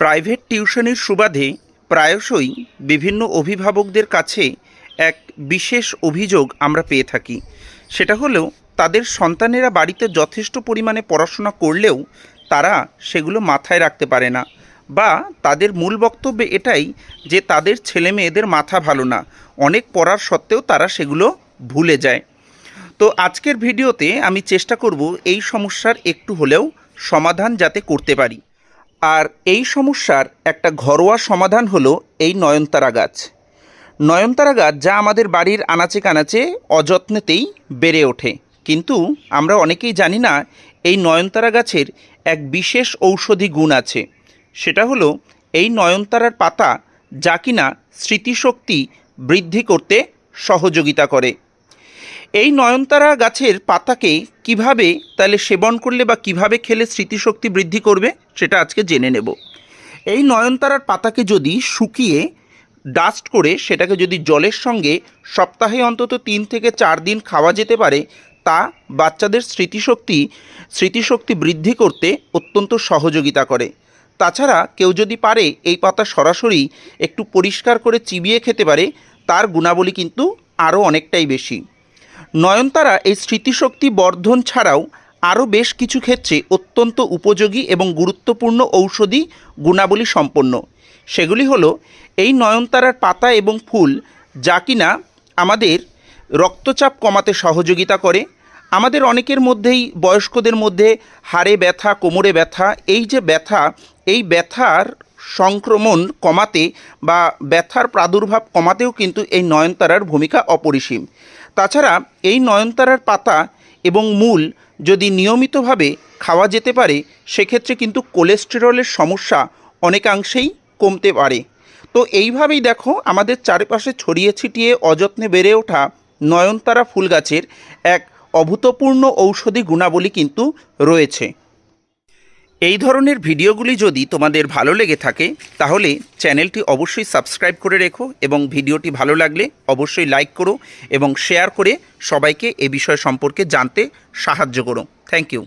Private টিউশনির সুবাদে প্রায়শই বিভিন্ন অভিভাবকদের কাছে এক বিশেষ অভিযোগ আমরা পেয়ে থাকি। সেটা হলো, তাদের সন্তানেরা বাড়িতে যথেষ্ট পরিমাণে পড়াশোনা করলেও তারা সেগুলো মাথায় রাখতে পারে না বা তাদের মূল বক্তব্য এটাই যে তাদের ছেলে মেয়েদের মাথা ভালো না। অনেক পড়ার সত্ত্বেও তারা সেগুলো ভুলে যায়। তো আজকের ভিডিওতে আমি চেষ্টা করব এই সমস্যার একটু হলেও সমাধান যাতে করতে পারি। আর এই সমস্যার একটা ঘরোয়া সমাধান হলো এই নয়নতারা গাছ। নয়নতারা গাছ যা আমাদের বাড়ির আনাচে কানাচে অযত্নেতেই বেড়ে ওঠে। কিন্তু আমরা অনেকেই জানি না এই নয়নতারা গাছের এক বিশেষ ঔষধি গুণ আছে। সেটা হলো এই নয়নতারার পাতা যা কিনা স্মৃতিশক্তি বৃদ্ধি করতে সহযোগিতা করে। এই নয়নতারা গাছের পাতাকে কীভাবে তাহলে সেবন করলে বা কীভাবে খেলে স্মৃতিশক্তি বৃদ্ধি করবে, সেটা আজকে জেনে নেব। এই নয়নতারার পাতাকে যদি শুকিয়ে ডাস্ট করে, সেটাকে যদি জলের সঙ্গে সপ্তাহে অন্তত তিন থেকে চার দিন খাওয়া যেতে পারে, তা বাচ্চাদের স্মৃতিশক্তি স্মৃতিশক্তি বৃদ্ধি করতে অত্যন্ত সহযোগিতা করে। তাছাড়া কেউ যদি পারে এই পাতা সরাসরি একটু পরিষ্কার করে চিবিয়ে খেতে পারে, তার গুণাবলী কিন্তু আরও অনেকটাই বেশি। নয়নতারা এই স্মৃতিশক্তি বর্ধন ছাড়াও আরও বেশ কিছু ক্ষেত্রে অত্যন্ত উপযোগী এবং গুরুত্বপূর্ণ ঔষধি গুণাবলী সম্পন্ন। সেগুলি হলো এই নয়নতারার পাতা এবং ফুল যা কিনা আমাদের রক্তচাপ কমাতে সহযোগিতা করে। আমাদের অনেকের মধ্যেই বয়স্কদের মধ্যে হাড়ে ব্যথা, কোমরে ব্যথা, এই যে ব্যথা, এই ব্যথার সংক্রমণ কমাতে বা ব্যথার প্রাদুর্ভাব কমাতেও কিন্তু এই নয়নতারার ভূমিকা অপরিসীম। তাছাড়া এই নয়নতারার পাতা এবং মূল যদি নিয়মিতভাবে খাওয়া যেতে পারে, সেক্ষেত্রে কিন্তু কোলেস্টেরলের সমস্যা অনেকাংশেই কমতে পারে। তো এইভাবেই দেখো আমাদের চারপাশে ছড়িয়ে ছিটিয়ে অযত্নে বেড়ে ওঠা নয়নতারা ফুল গাছের এক অভূতপূর্ণ ঔষধি গুণাবলী কিন্তু রয়েছে। এই ধরনের ভিডিওগুলি যদি তোমাদের ভালো লেগে থাকে, তাহলে চ্যানেলটি অবশ্যই সাবস্ক্রাইব করে রেখো এবং ভিডিওটি ভালো লাগলে অবশ্যই লাইক করো এবং শেয়ার করে সবাইকে এ বিষয় সম্পর্কে জানতে সাহায্য করো। Thank you.